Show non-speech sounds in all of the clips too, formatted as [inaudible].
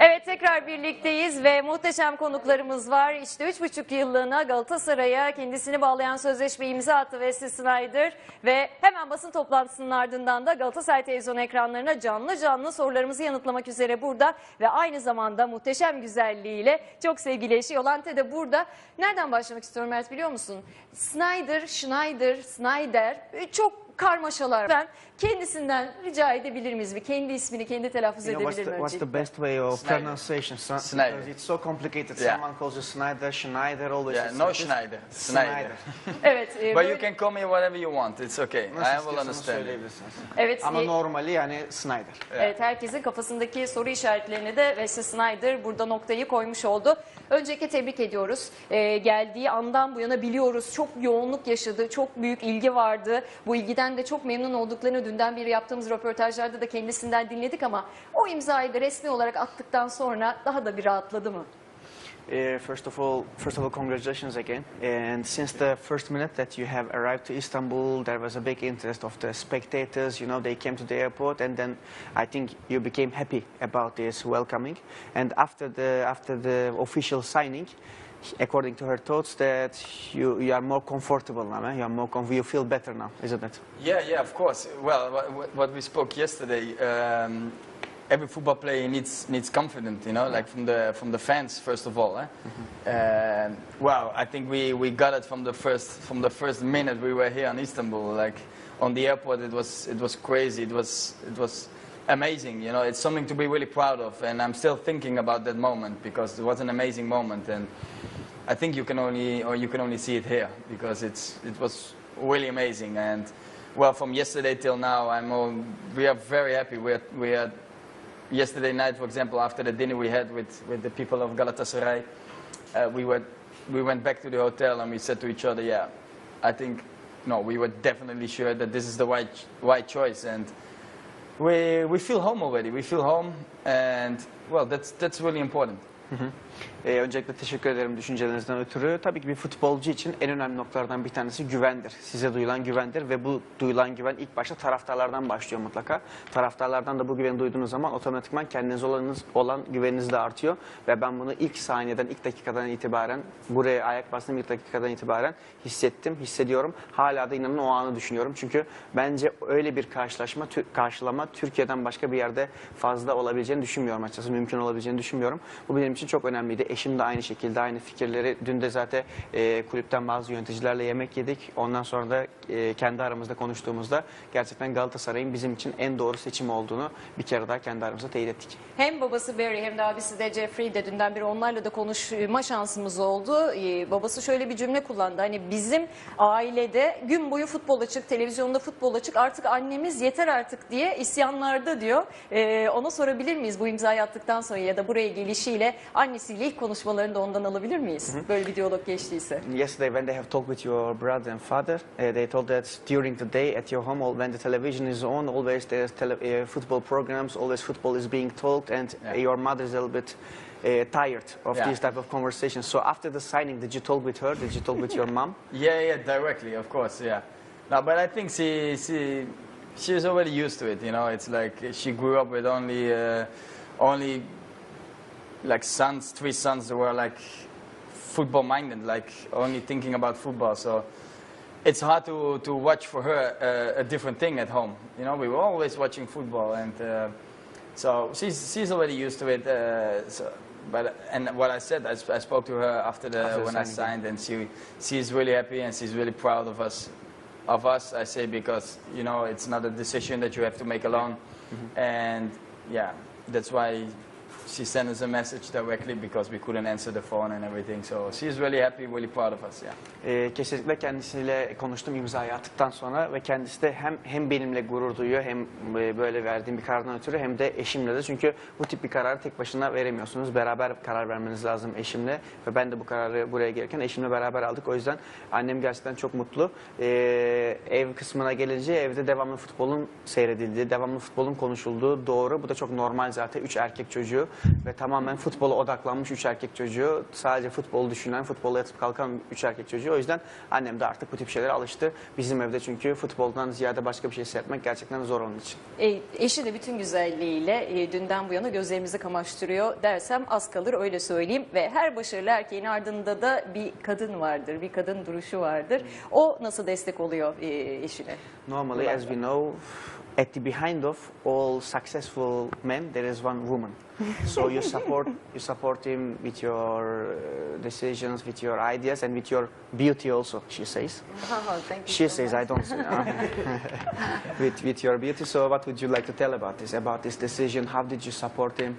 Evet tekrar birlikteyiz ve muhteşem konuklarımız var. İşte üç buçuk yıllığına Galatasaray'a kendisini bağlayan sözleşme imza attı Wesley Snyder ve hemen basın toplantısının ardından da Galatasaray televizyon ekranlarına canlı canlı sorularımızı yanıtlamak üzere burada ve aynı zamanda muhteşem güzelliğiyle çok sevgili eşi Yolante de burada. Nereden başlamak istiyorum Mert biliyor musun? Snyder, Schneider, Snyder e, çok karmaşalar. Ben kendisinden rica edebilir miyiz? Bir kendi ismini kendi telaffuz You know, what's, edebilir the, mi what's the best way of Snyder. pronunciation? So, Snyder. because It's so complicated. Yeah. Someone calls you Snyder, Schneider, always. Yeah, no. Schneider. Snyder. [laughs] Evet. e, But böyle- you can call me whatever you want. It's okay. Nasıl I will understand. Evet. Ama e, normali yani Snyder. Evet herkesin kafasındaki soru işaretlerini de Wesley Snyder burada noktayı koymuş oldu. Öncelikle tebrik ediyoruz. Ee, geldiği andan bu yana biliyoruz çok yoğunluk yaşadı, çok büyük ilgi vardı. Bu ilgiden de çok memnun olduklarını dünden beri yaptığımız röportajlarda da kendisinden dinledik ama o imzayı da resmi olarak attıktan sonra daha da bir rahatladı mı? Uh, first of all, first of all, congratulations again. And since the first minute that you have arrived to Istanbul, there was a big interest of the spectators. You know, they came to the airport, and then I think you became happy about this welcoming. And after the after the official signing, according to her thoughts, that you you are more comfortable now. Eh? You are more you feel better now, isn't it? Yeah, yeah, of course. Well, what, what we spoke yesterday, um, every football player needs needs confidence, you know, like from the from the fans first of all. Eh? Um, well, I think we, we got it from the first from the first minute we were here in Istanbul. Like on the airport, it was it was crazy. It was it was amazing. You know, it's something to be really proud of, and I'm still thinking about that moment because it was an amazing moment and. I think you can only or you can only see it here because it's it was really amazing and well from yesterday till now I'm all, we are very happy we are, we are yesterday night for example after the dinner we had with, with the people of Galatasaray uh, we were we went back to the hotel and we said to each other yeah I think no we were definitely sure that this is the right right choice and we we feel home already. We feel home and well that's that's really important Ee, öncelikle teşekkür ederim düşüncelerinizden ötürü. Tabii ki bir futbolcu için en önemli noktalardan bir tanesi güvendir. Size duyulan güvendir ve bu duyulan güven ilk başta taraftarlardan başlıyor mutlaka. Taraftarlardan da bu güveni duyduğunuz zaman otomatikman kendiniz olanınız, olan güveniniz de artıyor. Ve ben bunu ilk saniyeden, ilk dakikadan itibaren, buraya ayak bastığım ilk dakikadan itibaren hissettim, hissediyorum. Hala da inanın o anı düşünüyorum. Çünkü bence öyle bir karşılaşma, tü- karşılama Türkiye'den başka bir yerde fazla olabileceğini düşünmüyorum açıkçası. Mümkün olabileceğini düşünmüyorum. Bu benim için çok önemliydi. Eşim de aynı şekilde aynı fikirleri. Dün de zaten e, kulüpten bazı yöneticilerle yemek yedik. Ondan sonra da e, kendi aramızda konuştuğumuzda gerçekten Galatasaray'ın bizim için en doğru seçim olduğunu bir kere daha kendi aramızda teyit ettik. Hem babası Barry hem de abisi de Jeffrey de dünden beri onlarla da konuşma şansımız oldu. Ee, babası şöyle bir cümle kullandı. Hani bizim ailede gün boyu futbol açık, televizyonda futbol açık artık annemiz yeter artık diye isyanlarda diyor. Ee, ona sorabilir miyiz bu imzayı attıktan sonra ya da buraya gelişiyle annesiyle ilk konuşmalarını da ondan alabilir miyiz? Böyle bir diyalog geçtiyse. Yesterday, when they have talked with your brother and father, uh, they told that during the day at your home, all- when the television is on, always there's tele- uh, football programs, always football is being talked, and uh, Yeah. your mother is a little bit uh, tired of Yeah. these type of conversations. So after the signing, did you talk with her? Did you talk with your [laughs] mom? Yeah, yeah, directly, of course, yeah. No, but I think she she she's already used to it. You know, it's like she grew up with only uh, only like sons, three sons that were like football minded, like only thinking about football. So it's hard to to watch for her uh, a different thing at home. You know, we were always watching football, and uh, so she's she's already used to it. Uh, so, but and what I said, I, sp- I spoke to her after the After the when I signed, and she she's really happy and she's really proud of us. Of us, I say because you know it's not a decision that you have to make alone, and yeah, that's why she sent us a message directly because we couldn't answer the phone and everything. So she's really happy, really proud of us. Yeah. Ee, kesinlikle kendisiyle konuştum imzayı attıktan sonra ve kendisi de hem hem benimle gurur duyuyor hem e, böyle verdiğim bir karardan ötürü hem de eşimle de çünkü bu tip bir kararı tek başına veremiyorsunuz. Beraber karar vermeniz lazım eşimle ve ben de bu kararı buraya gelirken eşimle beraber aldık. O yüzden annem gerçekten çok mutlu. Ee, ev kısmına gelince evde devamlı futbolun seyredildiği, devamlı futbolun konuşulduğu doğru. Bu da çok normal zaten. Üç erkek çocuğu ve tamamen futbola odaklanmış üç erkek çocuğu. Sadece futbolu düşünen, futbola yatıp kalkan üç erkek çocuğu. O yüzden annem de artık bu tip şeylere alıştı. Bizim evde çünkü futboldan ziyade başka bir şey seyretmek gerçekten zor onun için. E, eşi de bütün güzelliğiyle e, dünden bu yana gözlerimizi kamaştırıyor dersem az kalır öyle söyleyeyim. Ve her başarılı erkeğin ardında da bir kadın vardır, bir kadın duruşu vardır. O nasıl destek oluyor e, eşine? Normally, as we know, at the behind of all successful men, there is one woman. So you support you support him with your uh, decisions, with your ideas, and with your beauty also. She says. She says, I don't. uh, [laughs] with with your beauty. So, what would you like to tell about this? About this decision? How did you support him?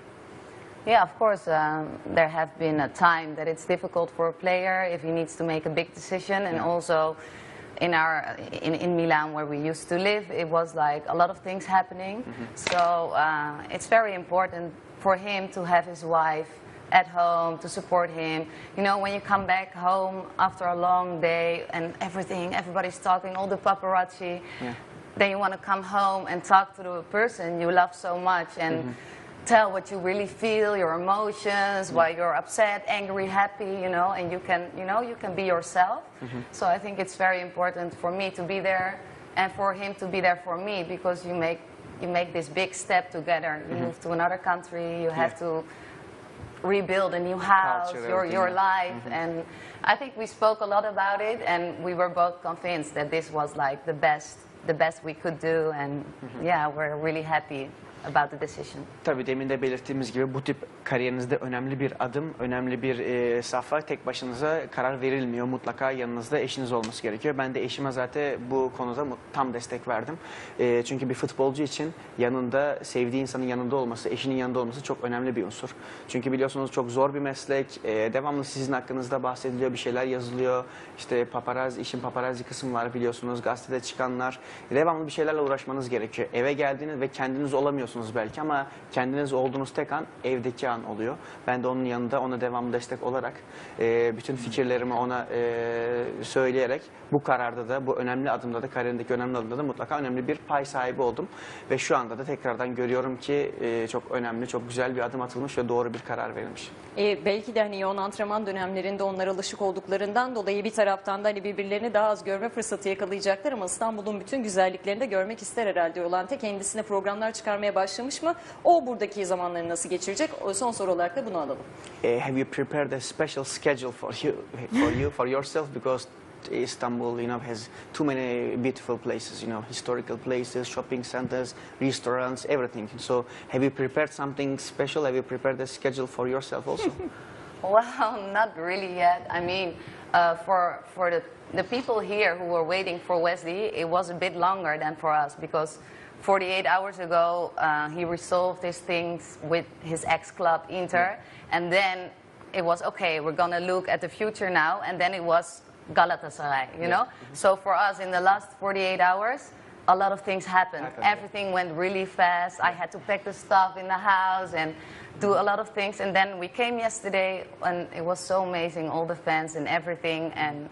Yeah, of course, um, there have been a time that it's difficult for a player if he needs to make a big decision, and Yeah. also in our in, in Milan where we used to live, it was like a lot of things happening. So uh, it's very important for him to have his wife at home to support him. You know, when you come back home after a long day and everything, everybody's talking, all the paparazzi. Yeah. Then you want to come home and talk to the person you love so much and mm-hmm. tell what you really feel, your emotions, why you're upset, angry, happy, you know, and you can, you know, you can be yourself. Mm-hmm. So I think it's very important for me to be there and for him to be there for me because you make you make this big step together. You mm-hmm. move to another country, you have to rebuild a new house, Culture, your, your yeah. life. Mm-hmm. And I think we spoke a lot about it, and we were both convinced that this was like the best, the best we could do. And mm-hmm. yeah, we're really happy about the decision. Tabii demin de belirttiğimiz gibi bu tip kariyerinizde önemli bir adım, önemli bir e, safha. Tek başınıza karar verilmiyor. Mutlaka yanınızda eşiniz olması gerekiyor. Ben de eşime zaten bu konuda tam destek verdim. E, çünkü bir futbolcu için yanında, sevdiği insanın yanında olması, eşinin yanında olması çok önemli bir unsur. Çünkü biliyorsunuz çok zor bir meslek. E, devamlı sizin hakkınızda bahsediliyor, bir şeyler yazılıyor. İşte paparazzi, işin paparazzi kısmı var biliyorsunuz. Gazetede çıkanlar. Devamlı bir şeylerle uğraşmanız gerekiyor. Eve geldiğiniz ve kendiniz olamıyorsunuz belki ama kendiniz olduğunuz tek an evdeki an oluyor. Ben de onun yanında ona devamlı destek olarak e, bütün fikirlerimi ona e, söyleyerek bu kararda da bu önemli adımda da kariyerindeki önemli adımda da mutlaka önemli bir pay sahibi oldum. Ve şu anda da tekrardan görüyorum ki e, çok önemli, çok güzel bir adım atılmış ve doğru bir karar verilmiş. E, belki de hani yoğun antrenman dönemlerinde onlar alışık olduklarından dolayı bir taraftan da hani birbirlerini daha az görme fırsatı yakalayacaklar ama İstanbul'un bütün güzelliklerini de görmek ister herhalde Yolante. Kendisine programlar çıkarmaya başlamış mı? O buradaki zamanları nasıl geçirecek? O son soru olarak da bunu alalım. Uh, have you prepared a special schedule for you, for you, for yourself? Because Istanbul, you know, has too many beautiful places, you know, historical places, shopping centers, restaurants, everything. So, have you prepared something special? Have you prepared a schedule for yourself also? [laughs] Well, not really yet. I mean, uh, for for the the people here who were waiting for Wesley, it was a bit longer than for us because 48 hours ago uh, he resolved his things with his ex club Inter, and then it was okay. We're gonna look at the future now, and then it was Galatasaray. You know, so for us in the last 48 hours. A lot of things happened. Happened, yeah. Everything went really fast. I had to pack the stuff in the house and do a lot of things. And then we came yesterday, and it was so amazing, all the fans and everything. And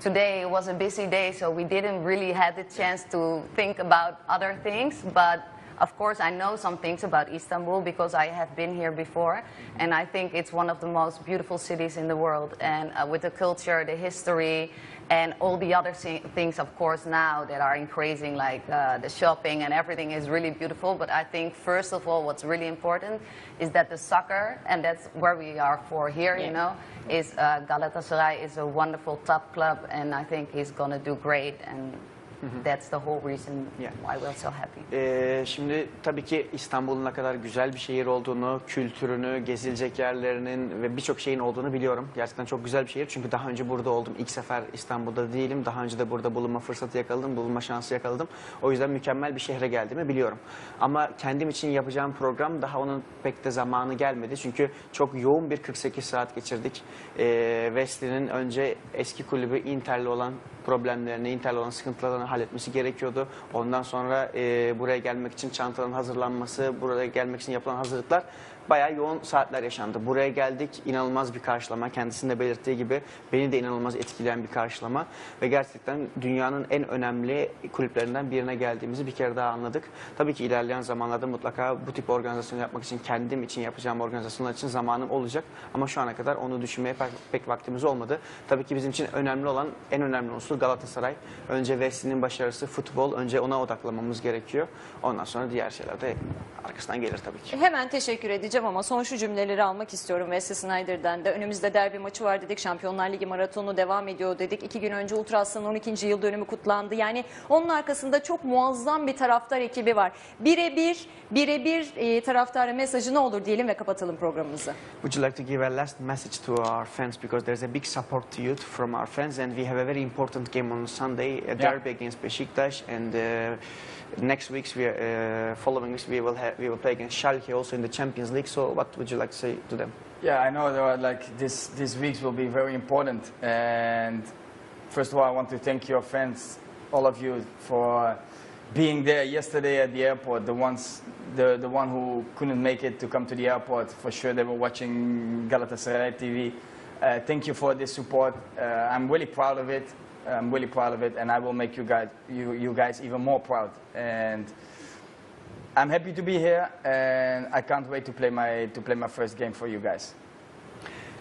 today was a busy day, so we didn't really have the chance to think about other things. But of course, I know some things about Istanbul because I have been here before, and I think it's one of the most beautiful cities in the world. And uh, with the culture, the history, and all the other things, of course, now that are increasing, like uh, the shopping and everything, is really beautiful. But I think first of all, what's really important is that the soccer, and that's where we are for here, you know, is uh, Galatasaray is a wonderful top club, and I think he's gonna do great, and that's the whole reason Yeah. why we're so happy. Ee, şimdi tabii ki İstanbul'un ne kadar güzel bir şehir olduğunu, kültürünü, gezilecek yerlerinin ve birçok şeyin olduğunu biliyorum. Gerçekten çok güzel bir şehir çünkü daha önce burada oldum. İlk sefer İstanbul'da değilim. Daha önce de burada bulunma fırsatı yakaladım, bulunma şansı yakaladım. O yüzden mükemmel bir şehre geldiğimi biliyorum. Ama kendim için yapacağım program daha onun pek de zamanı gelmedi. Çünkü çok yoğun bir 48 saat geçirdik. Ee, Wesley'nin önce eski kulübü Inter'le olan problemlerini, Inter'le olan sıkıntılarını halletmesi gerekiyordu. Ondan sonra e, buraya gelmek için çantaların hazırlanması, buraya gelmek için yapılan hazırlıklar bayağı yoğun saatler yaşandı. Buraya geldik, inanılmaz bir karşılama. Kendisinin de belirttiği gibi beni de inanılmaz etkileyen bir karşılama. Ve gerçekten dünyanın en önemli kulüplerinden birine geldiğimizi bir kere daha anladık. Tabii ki ilerleyen zamanlarda mutlaka bu tip organizasyonu yapmak için, kendim için yapacağım organizasyonlar için zamanım olacak. Ama şu ana kadar onu düşünmeye pek, pek vaktimiz olmadı. Tabii ki bizim için önemli olan, en önemli unsur Galatasaray. Önce Wesley'nin başarısı, futbol. Önce ona odaklamamız gerekiyor. Ondan sonra diğer şeyler de arkasından gelir tabii ki. Hemen teşekkür edeceğim ama son şu cümleleri almak istiyorum Wesley Snyder'den de. Önümüzde derbi maçı var dedik. Şampiyonlar Ligi maratonu devam ediyor dedik. İki gün önce Ultra Aslan'ın 12. yıl dönümü kutlandı. Yani onun arkasında çok muazzam bir taraftar ekibi var. Birebir, birebir e, taraftara mesajı ne olur diyelim ve kapatalım programımızı. Would you like to give a last message to our fans because there's a big support to you from our fans and we have a very important game on Sunday, a derby against Besiktas and uh, next weeks we uh, following weeks we will have, we will play against Schalke also in the Champions League. So what would you like to say to them? Yeah, I know there are like this these weeks will be very important. And first of all, I want to thank your fans, all of you, for being there yesterday at the airport. The ones, the the one who couldn't make it to come to the airport, for sure they were watching Galatasaray TV. Uh, thank you for this support. Uh, I'm really proud of it. I'm really proud of it, and I will make you guys you you guys even more proud. And I'm happy to be here, and I can't wait to play my to play my first game for you guys.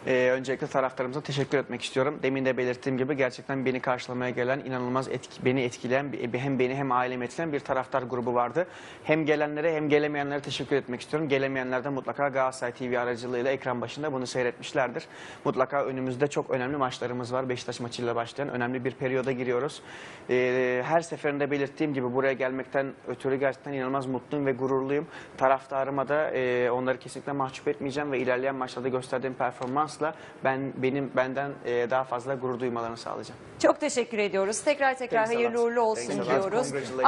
Ee, öncelikle taraftarımıza teşekkür etmek istiyorum. Demin de belirttiğim gibi gerçekten beni karşılamaya gelen, inanılmaz etki, beni etkileyen, hem beni hem ailemi etkileyen bir taraftar grubu vardı. Hem gelenlere hem gelemeyenlere teşekkür etmek istiyorum. Gelemeyenler de mutlaka Galatasaray TV aracılığıyla ekran başında bunu seyretmişlerdir. Mutlaka önümüzde çok önemli maçlarımız var. Beşiktaş maçıyla başlayan önemli bir periyoda giriyoruz. Ee, her seferinde belirttiğim gibi buraya gelmekten ötürü gerçekten inanılmaz mutluyum ve gururluyum. Taraftarıma da e, onları kesinlikle mahcup etmeyeceğim ve ilerleyen maçlarda gösterdiğim performansla ben benim benden e, daha fazla gurur duymalarını sağlayacağım. Çok teşekkür ediyoruz. Tekrar tekrar Thanks a lot. hayırlı uğurlu olsun Thanks a lot. diyoruz. Congratulations.